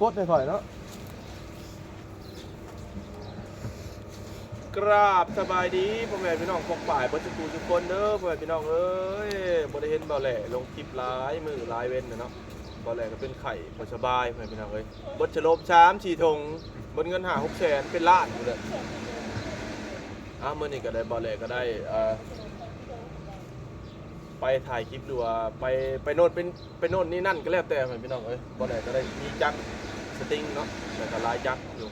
กดให้ข่อยเนาะกราบสบายดีพ่อแม่พี่น้องพกป่ายเบดสกูทุกคนเด้อพ่อแม่พี่น้องเอ้ยบ่ได้เห็นบ่แหล่ลงคลิปหลายมือลายเว้นเนาะบ่แหล่ก็เป็นไข่บ่สบายพ่อแม่พี่น้องเอ้ยบดฉลบชามฉีทงบนเงินหา6แสนเป็นล้านอยู่เด้ออ้าวมื้อนี้ก็ได้บ่แหล่ก็ได้ไปถ่ายคลิปดูว่าไปไปโน่นเป็นไปโน่นนี่นั่นก็แล้วแต่พี่น้องเอ้ยบ่ได้ก็ได้มีจักร ติงเนาะแต่ก็ลายจักอยู่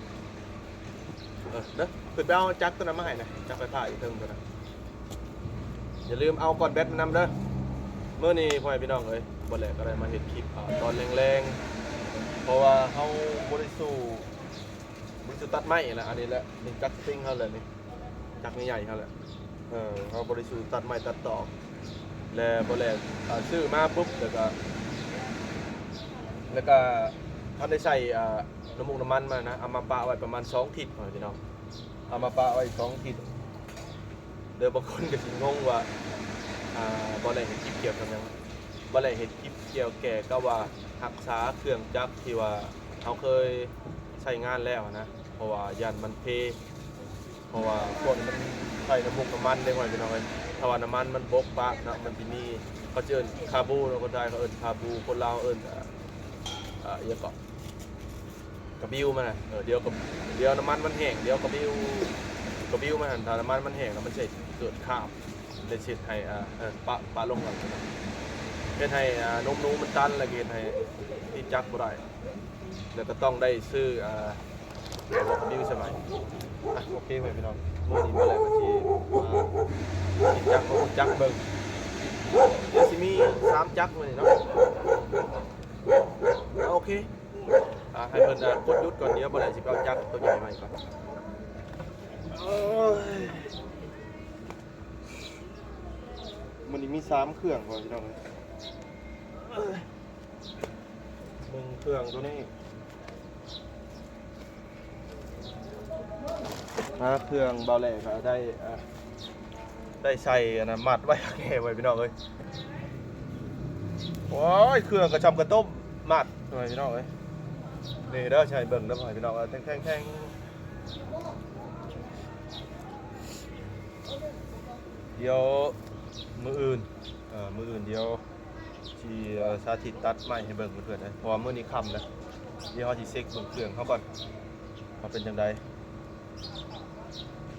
เออเด้อขึ้นไปเอาจักตัวนั้นมาให้หน่อยจักไฟฟ้าอีกเทิงตัวนั้นอย่าลืมเอากอนแบตมานำเด้อเมื่อนี้พ่อแม่พี่น้องเอ้ยบ่แลก็ได้มาเห็นคลิปอ่าตอนแรงๆเพราะว่าเฮาบ่ได้สู้บ่ได้สู้ตัดไม้ละอันนี้แหละนี่จักสติงเฮาเลยนี่จักใหญ่ๆเฮาแหละเออเฮาบ่ได้สู้ตัดไม้ตัดตอกแล้วบแลอ่าซื้อมาปุ๊บแล้วก็แล้วก็ ท่านได้ใส่อ่าน้ำมูกน้ำมันมานะเอามาปะไว้ประมาณ2ทิศพ่อพี่น้องเอามาปะไว้2ทิศเดี๋ยวบางคนก็สิงงว่าอ่าบ่ได้เห็นคลิปเกี่ยวกับหยังบ่ได้เห็นคลิปเกี่ยวแก่ก็ว่ารักษาเครื่องจักรที่ว่าเขาเคยใช้งานแล้วนะเพราะว่ายันมันเพ เพราะว่าพวกนี้มันใส่น้ำมูกน้ำมันได้พ่อพี่น้องเอ้ยถ้าว่าน้ำมันมันบกปะนะมันจะมีเขาจะเอิ้นคาบูเนาะคนไทยเขาเอิ้นคาบูคนลาวเอิ้นอ่าอ่าเอียกเกาะ กระบิวมันน่ะเออเดี๋ยวกับเดี๋ยวน้ำมันมันแห้งเดี๋ยวกระบิวกระบิวมันหั่นถ้าน้ำมันมันแห้งแล้วมันจะเกิดคราบเลยเช็ดให้อ่าเออปะปะลงกันเป็นให้อ่านมนูมันตันแล้วก็เฮ็ดให้ที่จักบ่ได้แล้วก็ต้องได้ซื้ออ่ากระบิวสมัยอะโอเคไว้พี่น้องมื้อนี้มาแล้วก็สิมาจักรบ่จักเบิ่งเดี๋ยวสิมีสามจักมื้อนี้เนาะอะโอเค อะให้เพิ่นอะกดหยุดก่อนเดี๋ยวบ่ได้สิไปเอาจักรตัวใหญ่ใหม่ก่อนโอ้ยมันนี้มีสามเครื่องก่อนพี่น้องเอ้ยหนึ่งเครื่องตัวนี้อะเครื่องเบาแหล่ก็ได้อะได้ใส่อันะมัดไว้แก่ไว้พี่น้องเอ้ยโอ้ยเครื่องกระชำกระต้มมัดไว้พี่น้องเอ้ย นี่เด้อใช่เบิ่งเด้อพี่น้องเอ้ยแท่งแท่งแท่งเดี๋ยวมืออื่นเอ่อมืออื่นเดี๋ยวที่สาธิตตัดไม้ให้เบิ่งเพื่อนๆนะเพราะว่ามื้อนี้ค่ำแล้วเดี๋ยวเฮาสิเช็คเบิ่งเครื่องเขาก่อนว่าเป็นจังได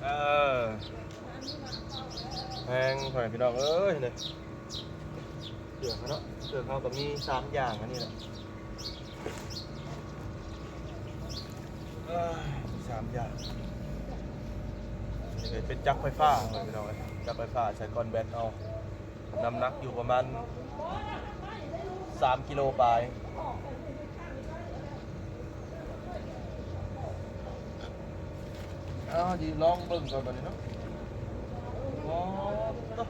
เออแพงพ่อแม่พี่น้องเอ้ยเนี่ยเสือกเขาเนาะเสือกเขาก็มีสามอย่างอันนี้แหละเอ้ยมีสามอย่างนี่เลยเป็นจักรไฟฟ้าพ่อแม่พี่น้องเอ้ยจักรไฟฟ้าใช้ก้อนแบตเอาน้ำหนักอยู่ประมาณสามกิโลปลายอ้าวดีลองเบิ่งก่อนบัดนี้เนาะ อ๋อตัว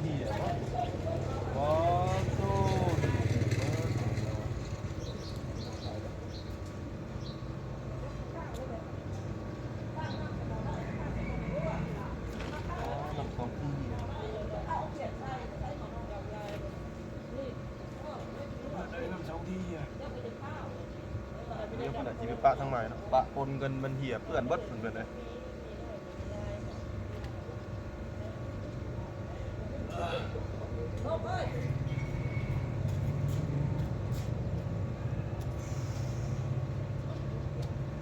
เหี้ยอ๋อตัวอ๋อลำคองที่เหี้ยได้ลำสองที่เหี้ยเดี๋ยวขนาดที่ไปปะทั้งหลายเนาะปะปนกันมันเหี้ยเปื้อนเบิดเหมือนกันเลย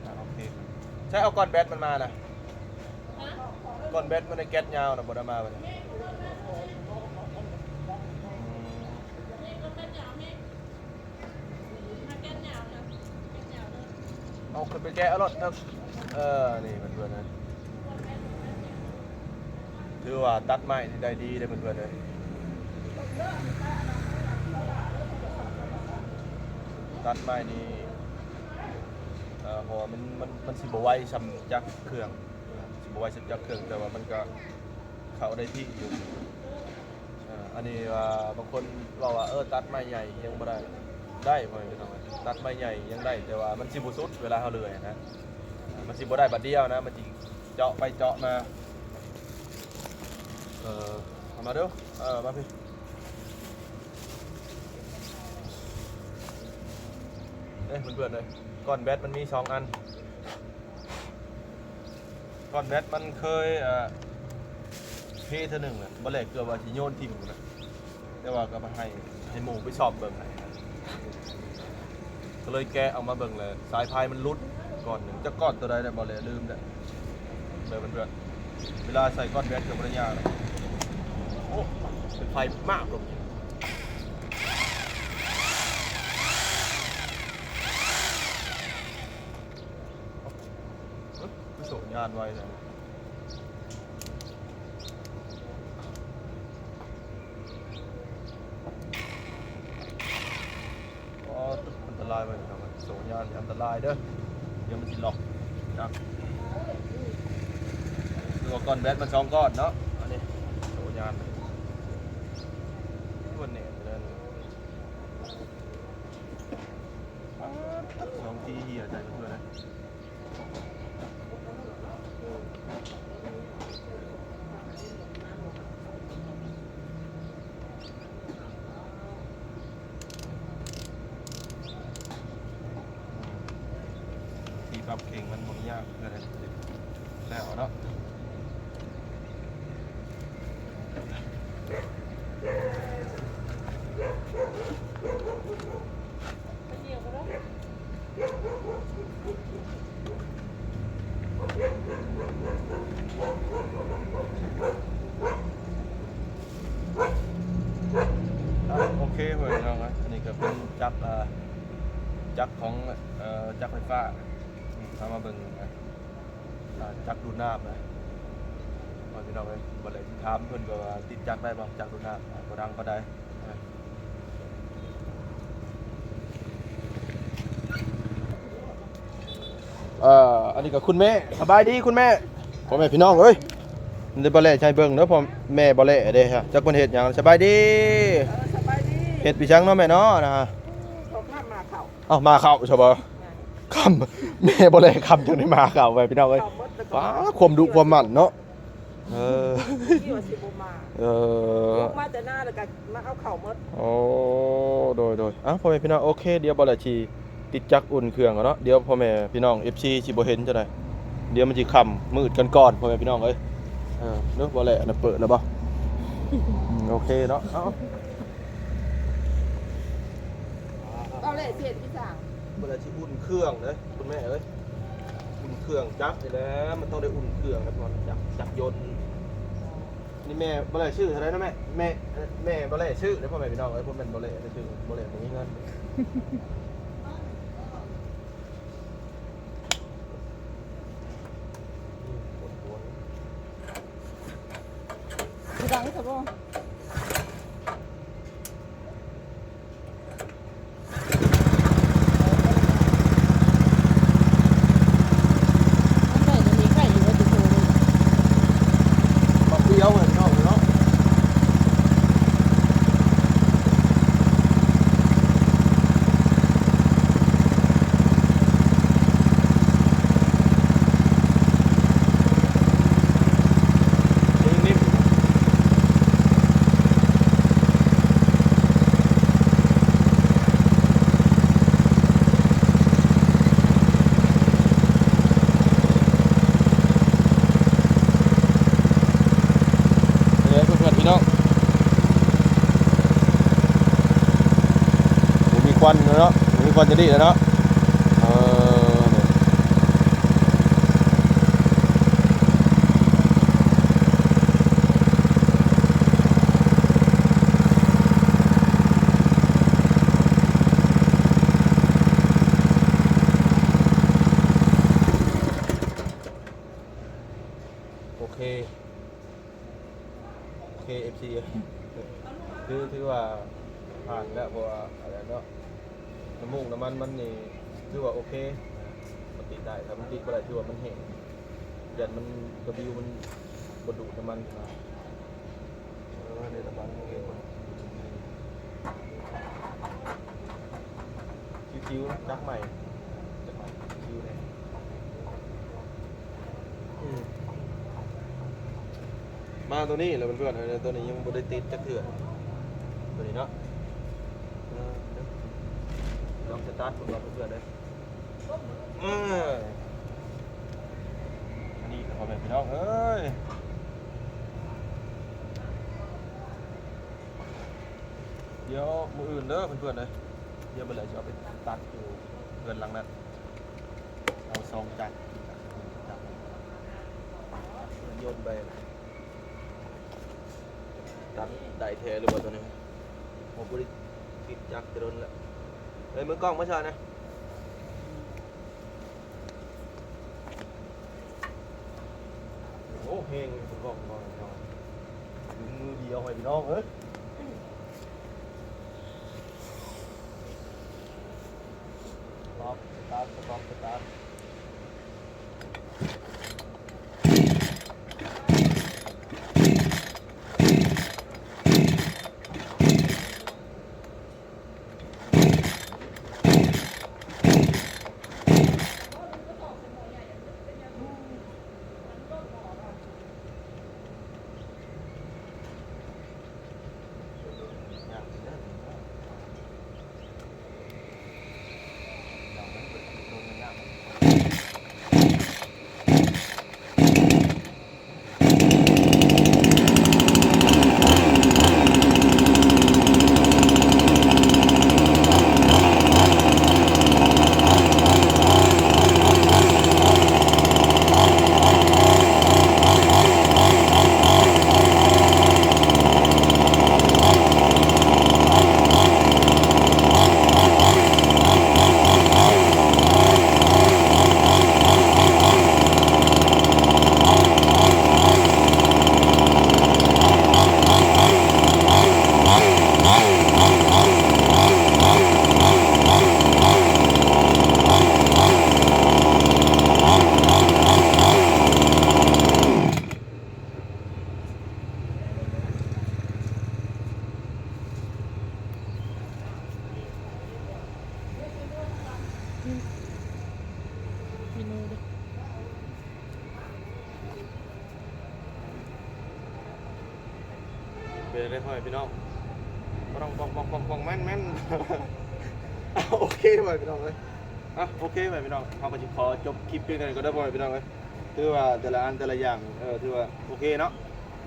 อะโอเคใช้เอาก้อนแบตมันมานะก้อนแบตมันในแก๊สยาวนะบไดเอามาไปาขึ้นไปแกะเอารถครับเออ นี่เพื่อนๆนะถือว่าตัดไม้ที่ได้ดีเลยเพื่อนๆเลยตัดไม้นี่เอ่อพราะว่ามันมันมันสิบไว้ซ้ำจักเครื่องสิบไว้ซ้ำจักเครื่องแต่ว่ามันก็เข้าได้ที่อยู่อันนี้ว่าบางคนเราว่าเออตัดไม้ใหญ่ยังบ่ได้ ได้พ่อแม่พี่น้องตัดไม้ใหญ่ยังได้แต่ว่ามันสิบ่สุดเวลาเขาเลื่อยนะมันสิบ่ได้บัดเดียวนะ มันสิเจาะไปเจาะมาเออเอามาเด้อเออมาพี่เอ้ยเพื่อนๆเลยก้อนแบตมันมีสองอันก้อนแบตมันเคยเอ่อเทเท่าหนึ่งเลยบ่แลกเกือบว่าสิโยนทิ้งนะแต่ว่าก็มาให้ให้หมูไปสอบเบิ่งให้ ก็เลยแกะเอามาเบิ่งเลย สายพายมันรุดก้อนหนึ่งจะก้อนตัวใดได้บ่เลยลืมได้เลยเพื่อนๆเวลาใส่ก้อนแบตกับบริยาโอ้เป็นไฟมากลงเอ้ยไปส่งงานไว้เลยอ๋ออันตรายไปครับส่งยานอันตรายเด้อเดี๋ยวมันสิล็อกนะคือว่าก้อนแบตมันสองก้อนเนาะ อันนี้ส่งงานวันเน็ตเลยสองทีเหี้ยใจเพื่อนนะ ที่ปรั บเข่งมันมันยากเกินเลยแล้วเนาะอะโอเคเว้ยน้องนะอันนี้ก็เป็นจักรอ่าจักรของเอ่อจักรไฟฟ้าอืม เอามาเบิ่งนะอ่าจักรดูดน้ำนะพอพี่น้องไปบ่เลยถามเพิ่นก็ว่าติดจักรได้บ่จักรดูดน้ำอ่าบ่ดังก็ได้นะเอ่ออันนี้ก็คุณแม่สบายดีคุณแม่พ่อแม่พี่น้องเอ้ยมันได้บ่แลใช้เบิ่งเด้อพ่อแม่บ่แลเด้ฮะจักเพิ่นเฮ็ดหยังสบายดีเออสบายดีเฮ็ดพี่ชังเนาะแม่เนาะนะฮะผมมามาเข่าเอ้ามาเข้าใช่บ่ คำแม่บ่เลยคำจังได้มาเข้าไว้พี่น้องเอ้ยเข่าหมดแล้วก็ฟ้าความดุความมันเนาะเออที่ว่าสิบมาเออมาแต่หน้าแล้วก็มาเอาเข่าหมดโอ้โดยโดยอะพ่อแม่พี่น้องโอเคเดี๋ยวบ่ละชีติดจักรอุ่นเครื่องก่อนเนาะเดี๋ยวพ่อแม่พี่น้อง FC สิบ่เห็นจังได๋เดี๋ยวมันสิค่ำมืดกันก่อนพ่อแม่พี่น้องเอ้ยเออเนาะบ่แหละน่ะเปิดแล้วบ่อืมโอเคเนาะเอ้าเอาเลยเสียดพี่สั่ง เวลาที่อุ่นเครื่องเลยคุณแม่เอ้ยอุ่นเครื่องจักรนี่แล้วมันต้องได้อุ่นเครื่องครับนอนจักรจักรยนต์นี่แม่บ่ได้ชื่อเท่าไรนะแม่แม่แม่บ่ได้ชื่อเดี๋ยวพ่อแม่พี่น้องเอ้ยพ่อแม่นบ่ได้ได้ชื่อบ่ได้บ่มีเงิน พี่สั่งนี่ครับพ่อมันได้จะมีไก่อยู่ว่าจะโทรเลย บักเดียวเหมือนน้องเนาะนิ่มๆ เดี๋ยวเพื่อนๆพี่น้องผมมีค วันเนาะมีควันจะดีแล้วเนาะเออเนี่ยโอเค โอเค FC คือถือว่าผ่านแล้วเพราะว่าอะไรเนาะน้ำ มูกน้ำมันมันนี่ถือว่าโอเคมันติดได้ถ้ามันติดก็ได้ถือว่ามันแห้งยันมันกระบิวมันบดูดน้ำมันมาเออเดี๋ยวน้ำมันเองมันคิวๆนะจักใหม่จักใหม่คิวเลยอืมมาตัวนี้แล้วเพื่อนๆเออตัวนี้ยังบ่ได้ติดจักเถื่อตัวนี้เนาะเออเดี๋ยว ลองส ตาร์ทผมรอเพื่อนเลยเออนนี้ขอแบบพี่น้องเอ้ยเดี๋ยวมืออื่นเด้อเพื่อนๆเลยเดี๋ยวเมื่อไหร่จะเอาไปตัดอยู่เพื่อนหลังนั้นเอาซองจักรจักรโยนไปตัดได้แท้หรือเปล่าตัวนี้ผมบริติดจักรจะโดนแล้ว เฮ้ยมือกล้องมาชานะโอ้เฮงมือกล้องกล้องมือเดียวไปพี่น้องเอ้ยล็อกสตาร์ทสต็อปสตาร์ท เป็นได้พ่อพี่น้องก็ต้องปองปองปองปองแม่นแม่นเอาโอเคไปพี่น้องเลยอะโอเคไปพี่น้องเขาก็จะขอจบคลิปเพียงเท่านี้ก็ได้พ่อพี่น้องเลยถือว่าแต่ละอันแต่ละอย่างเออถือว่าโอเคเนาะ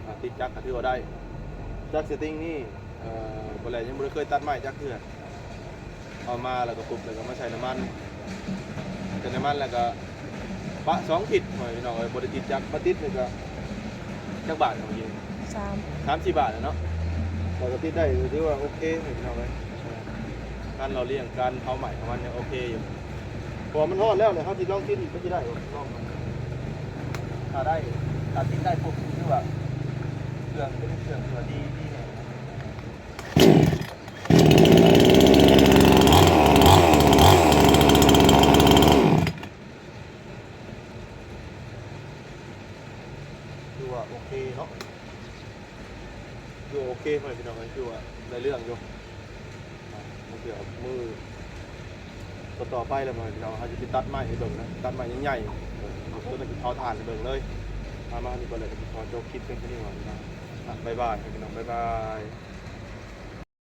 อะติดจักรก็ถือว่าได้จักรเซตติ้งนี่เอ่อบริษัทยังไม่เคยตัดไม้จักรเถื่อเอามาแล้วก็ปุ๊บแล้วก็มาใส่น้ำมันใส่น้ำมันแล้วก็ปะสองผิดพ่อพี่น้องเลยบริติดจักรมาติดนี่ก็จักรบาทเอาจริง สามสามสี่บาทอะเนาะเราก็ติได้ถือว่าโอเคเห็นเอาไว้การเราเลี้ยงการเผาใหม่ของมันเนี่ยโอเคอยู่พอมันทอดแล้วเนี่ยเขาที่ลองกินก็จะได้ลองมันถ้าได้ถ้าติดได้ปุ๊บคือว่าเครื่องเป็นเครื่องตัว่าดีดีเนี่ยคือว่าโอเคเนาะ อยู่โอเคไหมพี่น้องคือว่าในเรื่องอยู่อะมันเกี่ยวกับมือต่อต่อ ไปแล้วมันเราเขาจะไปตัดไม้ให้เบิ่งนะตัดไม้ใหญ่ๆเออตัวนั้นคือเขาถ่านให้เบิ่งเลยมามานี่ก็เลยจะขอโจกคลิปเป็นแค่นี้ก่อนนะบ๊ายบายพี่น้องบ๊ายบาย